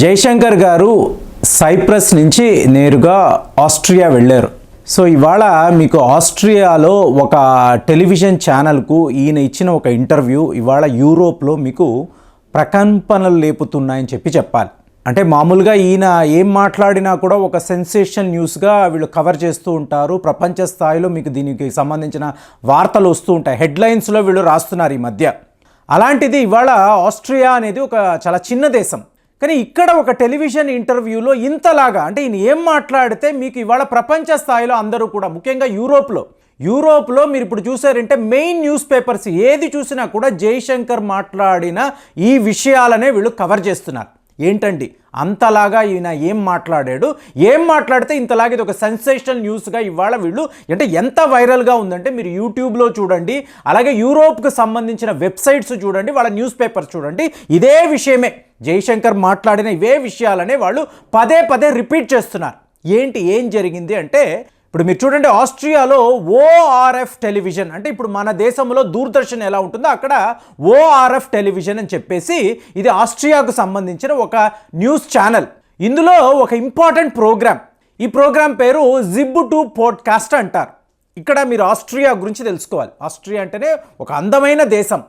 జయశంకర్ గారు సైప్రస్ నుంచి నేరుగా ఆస్ట్రియా వెళ్ళారు. సో ఇవాళ మీకు ఆస్ట్రియాలో ఒక టెలివిజన్ ఛానల్కు ఈయన ఇచ్చిన ఒక ఇంటర్వ్యూ ఇవాళ యూరోప్లో మీకు ప్రకంపనలు లేపుతున్నాయని చెప్పి చెప్పాలి. అంటే మామూలుగా ఈయన ఏం మాట్లాడినా కూడా ఒక సెన్సేషన్ న్యూస్గా వీళ్ళు కవర్ చేస్తూ ఉంటారు. ప్రపంచ స్థాయిలో మీకు దీనికి సంబంధించిన వార్తలు వస్తూ ఉంటాయి. హెడ్లైన్స్లో వీళ్ళు రాస్తున్నారు ఈ మధ్య. అలాంటిది ఇవాళ ఆస్ట్రియా అనేది ఒక చాలా చిన్న దేశం. కానీ ఇక్కడ ఒక టెలివిజన్ ఇంటర్వ్యూలో ఇంతలాగా అంటే ఈయన ఏం మాట్లాడితే మీకు ఇవాళ ప్రపంచ స్థాయిలో అందరూ కూడా ముఖ్యంగా యూరోప్లో యూరోప్లో మీరు ఇప్పుడు చూసారంటే మెయిన్ న్యూస్ పేపర్స్ ఏది చూసినా కూడా జైశంకర్ మాట్లాడిన ఈ విషయాలనే వీళ్ళు కవర్ చేస్తున్నారు. ఏంటండి? అంతలాగా ఈయన ఏం మాట్లాడాడు? ఏం మాట్లాడితే ఇంతలాగా ఇది ఒక సెన్సేషనల్ న్యూస్గా ఇవాళ వీళ్ళు అంటే ఎంత వైరల్గా ఉందంటే మీరు యూట్యూబ్లో చూడండి అలాగే యూరోప్కి సంబంధించిన వెబ్సైట్స్ చూడండి వాళ్ళ న్యూస్ పేపర్స్ చూడండి ఇదే విషయమే. జైశంకర్ మాట్లాడిన ఇవే విషయాలనే వాళ్ళు పదే పదే రిపీట్ చేస్తున్నారు. ఏంటి? ఏం జరిగింది అంటే ఇప్పుడు మీరు చూడండి ఆస్ట్రియాలో ఓఆర్ఎఫ్ టెలివిజన్ అంటే ఇప్పుడు మన దేశంలో దూరదర్శన్ ఎలా ఉంటుందో అక్కడ ఓఆర్ఎఫ్ టెలివిజన్ అని చెప్పేసి ఇది ఆస్ట్రియాకు సంబంధించిన ఒక న్యూస్ ఛానల్. ఇందులో ఒక ఇంపార్టెంట్ ప్రోగ్రామ్. ఈ ప్రోగ్రామ్ పేరు జిబ్ టు పోడ్కాస్ట్ అంటారు. ఇక్కడ మీరు ఆస్ట్రియా గురించి తెలుసుకోవాలి. ఆస్ట్రియా అంటేనే ఒక అందమైన దేశం.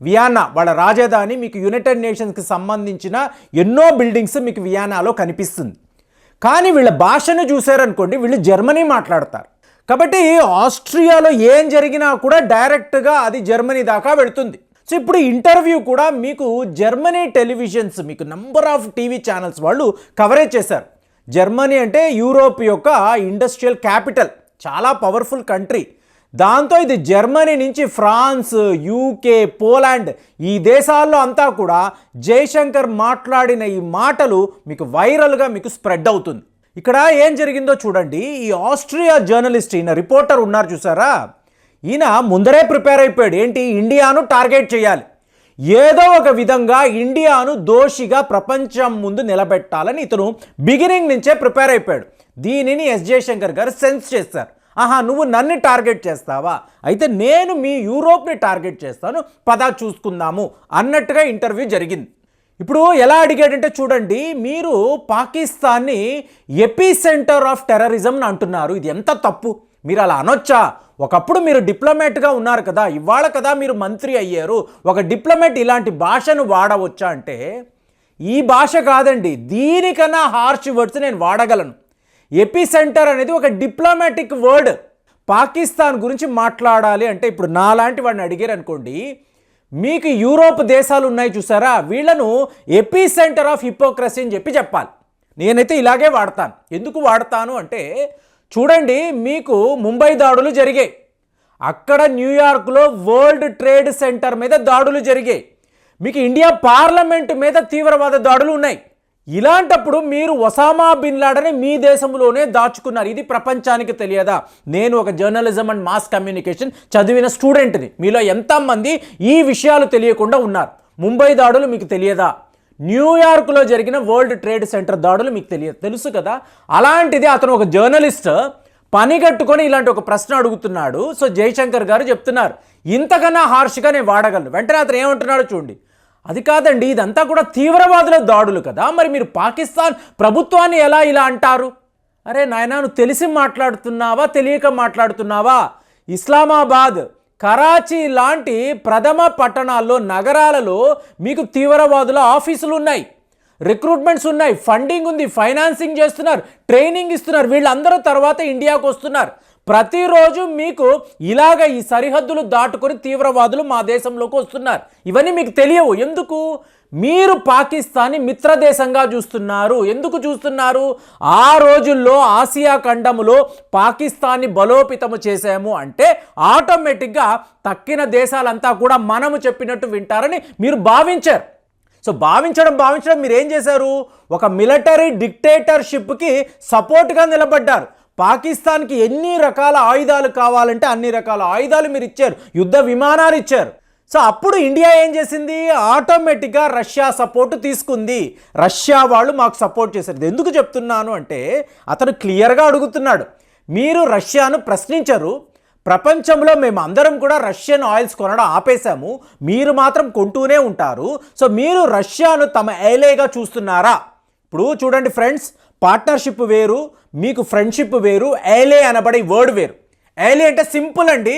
వియానా వాళ్ళ రాజధాని మీకు యునైటెడ్ నేషన్స్కి సంబంధించిన ఎన్నో బిల్డింగ్స్ మీకు వియానాలో కనిపిస్తుంది. కానీ వీళ్ళ భాషను చూశారనుకోండి వీళ్ళు జర్మనీ మాట్లాడతారు. కాబట్టి ఆస్ట్రియాలో ఏం జరిగినా కూడా డైరెక్ట్గా అది జర్మనీ దాకా వెళుతుంది. సో ఇప్పుడు ఇంటర్వ్యూ కూడా మీకు జర్మనీ టెలివిజన్స్ మీకు నంబర్ ఆఫ్ టీవీ ఛానల్స్ వాళ్ళు కవరేజ్ చేశారు. జర్మనీ అంటే యూరోప్ యొక్క ఇండస్ట్రియల్ క్యాపిటల్ చాలా పవర్ఫుల్ కంట్రీ. దాంతో ఇది జర్మనీ నుంచి ఫ్రాన్స్ యూకే పోలాండ్ ఈ దేశాల్లో అంతా కూడా జయశంకర్ మాట్లాడిన ఈ మాటలు మీకు వైరల్గా మీకు స్ప్రెడ్ అవుతుంది. ఇక్కడ ఏం జరిగిందో చూడండి. ఈ ఆస్ట్రియా జర్నలిస్ట్ ఈయన రిపోర్టర్ ఉన్నారు చూసారా? ఈయన ముందరే ప్రిపేర్ అయిపోయాడు. ఏంటి? ఇండియాను టార్గెట్ చేయాలి. ఏదో ఒక విధంగా ఇండియాను దోషిగా ప్రపంచం ముందు నిలబెట్టాలని ఇతను బిగినింగ్ నుంచే ప్రిపేర్ అయిపోయాడు. దీనిని ఎస్ జయశంకర్ గారు సెన్స్ చేస్తారు. ఆహా నువ్వు నన్ను టార్గెట్ చేస్తావా? అయితే నేను మీ యూరోప్ని టార్గెట్ చేస్తాను పదా చూసుకుందాము అన్నట్టుగా ఇంటర్వ్యూ జరిగింది. ఇప్పుడు ఎలా అడిగాడంటే చూడండి మీరు పాకిస్తాన్ని ఎపీ సెంటర్ ఆఫ్ టెర్రరిజం అని అంటున్నారు. ఇది ఎంత తప్పు? మీరు అలా అనొచ్చా? ఒకప్పుడు మీరు డిప్లొమేట్గా ఉన్నారు కదా ఇవాళ కదా మీరు మంత్రి అయ్యారు. ఒక డిప్లొమేట్ ఇలాంటి భాషను వాడవచ్చా అంటే ఈ భాష కాదండి దీనికన్నా హార్ష్ వర్డ్స్ నేను వాడగలను. ఎపీ సెంటర్ అనేది ఒక డిప్లొమాటిక్ వర్డ్. పాకిస్తాన్ గురించి మాట్లాడాలి అంటే ఇప్పుడు నాలాంటి వాడిని అడిగారు అనుకోండి మీకు యూరోప్ దేశాలు ఉన్నాయి చూసారా? వీళ్ళను ఎపీ సెంటర్ ఆఫ్ హిపోక్రసీ అని చెప్పి చెప్పాలి. నేనైతే ఇలాగే వాడతాను. ఎందుకు వాడతాను అంటే చూడండి మీకు ముంబై దాడులు జరిగాయి. అక్కడ న్యూయార్క్లో వరల్డ్ ట్రేడ్ సెంటర్ మీద దాడులు జరిగాయి. మీకు ఇండియా పార్లమెంట్ మీద తీవ్రవాద దాడులు ఉన్నాయి. ఇలాంటప్పుడు మీరు ఒసామా బిన్ లాడని మీ దేశంలోనే దాచుకున్నారు. ఇది ప్రపంచానికి తెలియదా? నేను ఒక జర్నలిజం అండ్ మాస్ కమ్యూనికేషన్ చదివిన స్టూడెంట్ని. మీలో ఎంతమంది ఈ విషయాలు తెలియకుండా ఉన్నారు? ముంబై దాడులు మీకు తెలియదా? న్యూయార్క్లో జరిగిన వరల్డ్ ట్రేడ్ సెంటర్ దాడులు మీకు తెలియదు తెలుసు కదా? అలాంటిది అతను ఒక జర్నలిస్ట్ పని కట్టుకొని ఇలాంటి ఒక ప్రశ్న అడుగుతున్నాడు. సో జయశంకర్ గారు చెప్తున్నారు ఇంతకన్నా హార్ష్గా నేను వాడగలను. వెంటనే అతను ఏమంటున్నాడో చూడండి. అది కాదండి ఇదంతా కూడా తీవ్రవాదుల దాడులు కదా. మరి మీరు పాకిస్తాన్ ప్రభుత్వాన్ని ఎలా ఇలా అంటారు? అరే నాయనా నువ్వు తెలిసి మాట్లాడుతున్నావా తెలియక మాట్లాడుతున్నావా? ఇస్లామాబాద్ కరాచీ లాంటి ప్రథమ పట్టణాల్లో నగరాలలో మీకు తీవ్రవాదుల ఆఫీసులు ఉన్నాయి. రిక్రూట్మెంట్స్ ఉన్నాయి ఫండింగ్ ఉంది ఫైనాన్సింగ్ చేస్తున్నారు ట్రైనింగ్ ఇస్తున్నారు. వీళ్ళందరూ తర్వాత ఇండియాకు వస్తున్నారు. ప్రతిరోజు మీకు ఇలాగ ఈ సరిహద్దులు దాటుకొని తీవ్రవాదులు మా దేశంలోకి వస్తున్నారు. ఇవన్నీ మీకు తెలియవు. ఎందుకు? మీరు పాకిస్తాన్ని మిత్రదేశంగా చూస్తున్నారు. ఎందుకు చూస్తున్నారు? ఆ రోజుల్లో ఆసియా ఖండములో పాకిస్తాన్ని బలోపేతము చేశాము అంటే ఆటోమేటిక్గా తక్కిన దేశాలంతా కూడా మనము చెప్పినట్టు వింటారని మీరు భావించారు. సో భావించడం భావించడం మీరు ఏం చేశారు? ఒక మిలిటరీ డిక్టేటర్షిప్కి సపోర్ట్గా నిలబడ్డారు. పాకిస్తాన్కి ఎన్ని రకాల ఆయుధాలు కావాలంటే అన్ని రకాల ఆయుధాలు మీరు ఇచ్చారు. యుద్ధ విమానాలు ఇచ్చారు. సో అప్పుడు ఇండియా ఏం చేసింది? ఆటోమేటిక్గా రష్యా సపోర్ట్ తీసుకుంది. రష్యా వాళ్ళు మాకు సపోర్ట్ చేశారు. ఎందుకు చెప్తున్నాను అంటే అతను క్లియర్గా అడుగుతున్నాడు. మీరు రష్యాను ప్రశ్నించరు. ప్రపంచంలో మేము అందరం కూడా రష్యన్ ఆయిల్స్ కొనడం ఆపేశాము. మీరు మాత్రం కొంటూనే ఉంటారు. సో మీరు రష్యాను తమ ఏలేగా చూస్తున్నారా? ఇప్పుడు చూడండి ఫ్రెండ్స్ పార్ట్నర్షిప్ వేరు మీకు ఫ్రెండ్షిప్ వేరు ఏలే అనబడే వర్డ్ వేరు. ఏలే అంటే సింపుల్ అండి.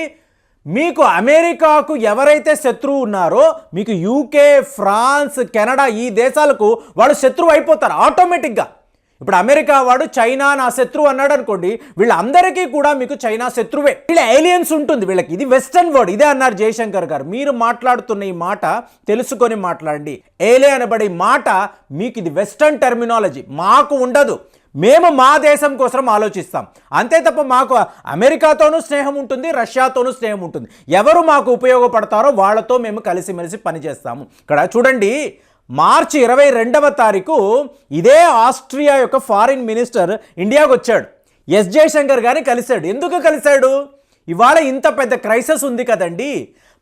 మీకు అమెరికాకు ఎవరైతే శత్రువు ఉన్నారో మీకు యూకే ఫ్రాన్స్ కెనడా ఈ దేశాలకు వాళ్ళు శత్రువు అయిపోతారు ఆటోమేటిక్గా. ఇప్పుడు అమెరికా వాడు చైనా నా శత్రువు అన్నాడు అనుకోండి వీళ్ళందరికీ కూడా మీకు చైనా శత్రువే. వీళ్ళ ఏలియన్స్ ఉంటుంది వీళ్ళకి. ఇది వెస్టర్న్ వర్డ్ ఇదే అన్నారు జయశంకర్ గారు. మీరు మాట్లాడుతున్న ఈ మాట తెలుసుకొని మాట్లాడండి. ఏలే అనబడే మాట మీకు ఇది వెస్టర్న్ టెర్మినాలజీ మాకు ఉండదు. మేము మా దేశం కోసం ఆలోచిస్తాం. అంతే తప్ప మాకు అమెరికాతోనూ స్నేహం ఉంటుంది రష్యాతోనూ స్నేహం ఉంటుంది. ఎవరు మాకు ఉపయోగపడతారో వాళ్ళతో మేము కలిసిమెలిసి పనిచేస్తాము. ఇక్కడ చూడండి మార్చి ఇరవై రెండవ తారీఖు ఇదే ఆస్ట్రియా యొక్క ఫారిన్ మినిస్టర్ ఇండియాకు వచ్చాడు. ఎస్ జయశంకర్ గారిని కలిశాడు. ఎందుకు కలిశాడు? ఇవాళ ఇంత పెద్ద క్రైసిస్ ఉంది కదండి.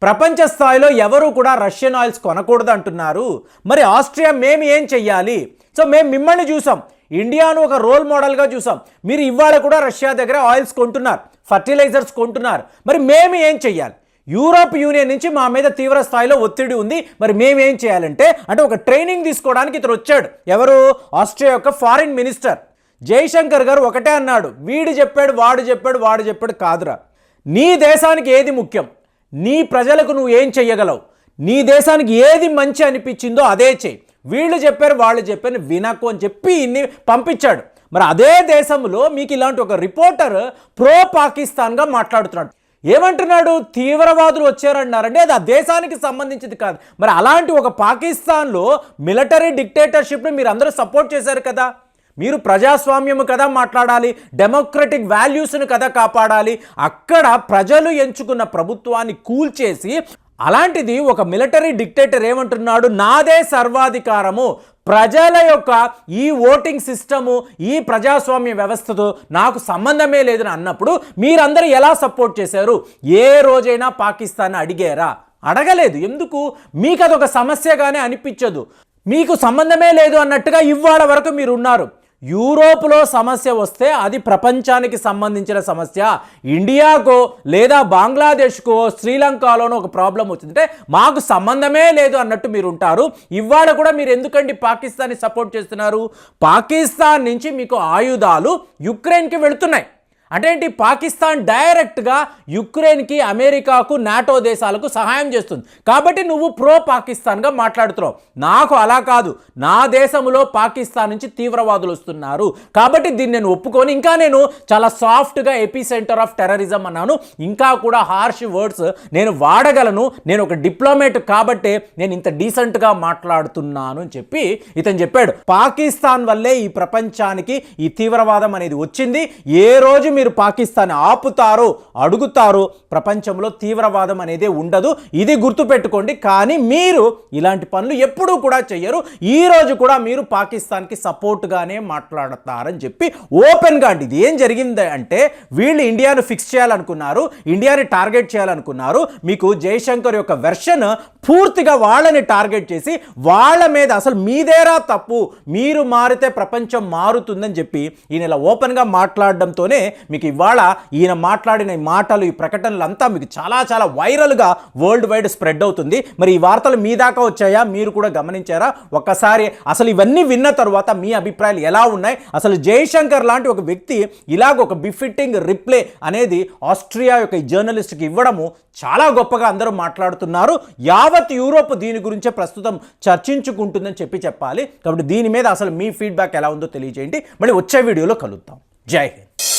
ప్రపంచ స్థాయిలో ఎవరు కూడా రష్యన్ ఆయిల్స్ కొనకూడదు అంటున్నారు మరి ఆస్ట్రియా మేము ఏం చెయ్యాలి? సో మేము మిమ్మల్ని చూసాం. ఇండియాను ఒక రోల్ మోడల్గా చూసాం. మీరు ఇవాళ కూడా రష్యా దగ్గర ఆయిల్స్ కొంటున్నారు ఫర్టిలైజర్స్ కొంటున్నారు. మరి మేము ఏం చెయ్యాలి? యూరోప్ యూనియన్ నుంచి మా మీద తీవ్ర స్థాయిలో ఒత్తిడి ఉంది. మరి మేమేం చేయాలంటే అంటే ఒక ట్రైనింగ్ తీసుకోవడానికి ఇతను వచ్చాడు. ఎవరు? ఆస్ట్రియా యొక్క ఫారిన్ మినిస్టర్. జైశంకర్ గారు ఒకటే అన్నాడు వీడు చెప్పాడు వాడు చెప్పాడు వాడు చెప్పాడు కాదురా. నీ దేశానికి ఏది ముఖ్యం? నీ ప్రజలకు నువ్వు ఏం చెయ్యగలవు? నీ దేశానికి ఏది మంచి అనిపించిందో అదే చేయి వీళ్ళు చెప్పారు వాళ్ళు చెప్పారు వినకు అని చెప్పి ఇన్ని పంపించాడు. మరి అదే దేశంలో మీకు ఇలాంటి ఒక రిపోర్టర్ ప్రో పాకిస్తాన్గా మాట్లాడుతున్నాడు. ఏమంటున్నాడు? తీవ్రవాదులు వచ్చారన్నారంటే అది ఆ దేశానికి సంబంధించింది కాదు. మరి అలాంటి ఒక పాకిస్తాన్లో మిలిటరీ డిక్టేటర్షిప్ని మీరు అందరూ సపోర్ట్ చేశారు కదా. మీరు ప్రజాస్వామ్యము కదా మాట్లాడాలి డెమోక్రటిక్ వాల్యూస్ను కదా కాపాడాలి. అక్కడ ప్రజలు ఎంచుకున్న ప్రభుత్వాన్ని కూల్చేసి అలాంటిది ఒక మిలిటరీ డిక్టేటర్ ఏమంటున్నాడు? నాదే సర్వాధికారము. ప్రజల యొక్క ఈ ఓటింగ్ సిస్టము ఈ ప్రజాస్వామ్య వ్యవస్థతో నాకు సంబంధమే లేదని అన్నప్పుడు మీరందరూ ఎలా సపోర్ట్ చేశారు? ఏ రోజైనా పాకిస్తాన్ అడిగారా? అడగలేదు. ఎందుకు? మీకు అదొక సమస్యగానే అనిపించదు. మీకు సంబంధమే లేదు అన్నట్టుగా ఇవాళ వరకు మీరు ఉన్నారు యూరోప్లో సమస్య వస్తే అది ప్రపంచానికి సంబంధించిన సమస్య. ఇండియాకో లేదా బంగ్లాదేశ్కో శ్రీలంకలోనో ఒక ప్రాబ్లం వచ్చిందంటే మాకు సంబంధమే లేదు అన్నట్టు మీరు ఉంటారు ఇవాళ కూడా మీరు ఎందుకండి పాకిస్తాన్ని సపోర్ట్ చేస్తున్నారు? పాకిస్తాన్ నుంచి మీకు ఆయుధాలు యుక్రెయిన్కి వెళుతున్నాయి. అంటే ఏంటి పాకిస్తాన్ డైరెక్ట్గా యుక్రెయిన్కి అమెరికాకు నాటో దేశాలకు సహాయం చేస్తుంది. కాబట్టి నువ్వు ప్రో పాకిస్తాన్గా మాట్లాడుతున్నావు. నాకు అలా కాదు. నా దేశంలో పాకిస్తాన్ నుంచి తీవ్రవాదులు వస్తున్నారు. కాబట్టి దీన్ని నేను ఒప్పుకొని. ఇంకా నేను చాలా సాఫ్ట్గా ఎపీ సెంటర్ ఆఫ్ టెర్రరిజం అన్నాను. ఇంకా కూడా హార్ష్ వర్డ్స్ నేను వాడగలను. నేను ఒక డిప్లొమేట్ కాబట్టే నేను ఇంత డీసెంట్గా మాట్లాడుతున్నాను అని చెప్పి ఇతను చెప్పాడు. పాకిస్తాన్ వల్లే ఈ ప్రపంచానికి ఈ తీవ్రవాదం అనేది వచ్చింది. ఏ రోజు మీరు పాకిస్తాన్ ఆపుతారో అడుగుతారో ప్రపంచంలో తీవ్రవాదం అనేది ఉండదు. ఇది గుర్తుపెట్టుకోండి. కానీ మీరు ఇలాంటి పనులు ఎప్పుడూ కూడా చెయ్యరు. ఈ రోజు కూడా మీరు పాకిస్తాన్కి సపోర్ట్గానే మాట్లాడతారని చెప్పి ఓపెన్గా అండి. ఇది ఏం జరిగింది అంటే వీళ్ళు ఇండియాను ఫిక్స్ చేయాలనుకున్నారు ఇండియాని టార్గెట్ చేయాలనుకున్నారు. మీకు జయశంకర్ యొక్క వెర్షన్ పూర్తిగా వాళ్ళని టార్గెట్ చేసి వాళ్ళ మీద అసలు మీదేరా తప్పు మీరు మారితే ప్రపంచం మారుతుందని చెప్పి ఈయన ఇలా ఓపెన్గా మాట్లాడడంతోనే మీకు ఇవాళ ఈయన మాట్లాడిన ఈ మాటలు ఈ ప్రకటనలు అంతా మీకు చాలా చాలా వైరల్గా వరల్డ్ వైడ్ స్ప్రెడ్ అవుతుంది. మరి ఈ వార్తలు మీ దాకా వచ్చాయా? మీరు కూడా గమనించారా? ఒక్కసారి అసలు ఇవన్నీ విన్న తర్వాత మీ అభిప్రాయాలు ఎలా ఉన్నాయి? అసలు జయశంకర్ లాంటి ఒక వ్యక్తి ఇలాగ ఒక బిఫిట్టింగ్ రిప్లే అనేది ఆస్ట్రియా యొక్క ఈ జర్నలిస్ట్కి ఇవ్వడము చాలా గొప్పగా అందరూ మాట్లాడుతున్నారు. యావత్ యూరోప్ దీని గురించే ప్రస్తుతం చర్చించుకుంటుందని చెప్పి చెప్పాలి. కాబట్టి దీని మీద అసలు మీ ఫీడ్బ్యాక్ ఎలా ఉందో తెలియజేయండి. మళ్ళీ వచ్చే వీడియోలో కలుద్దాం. జై హింద్.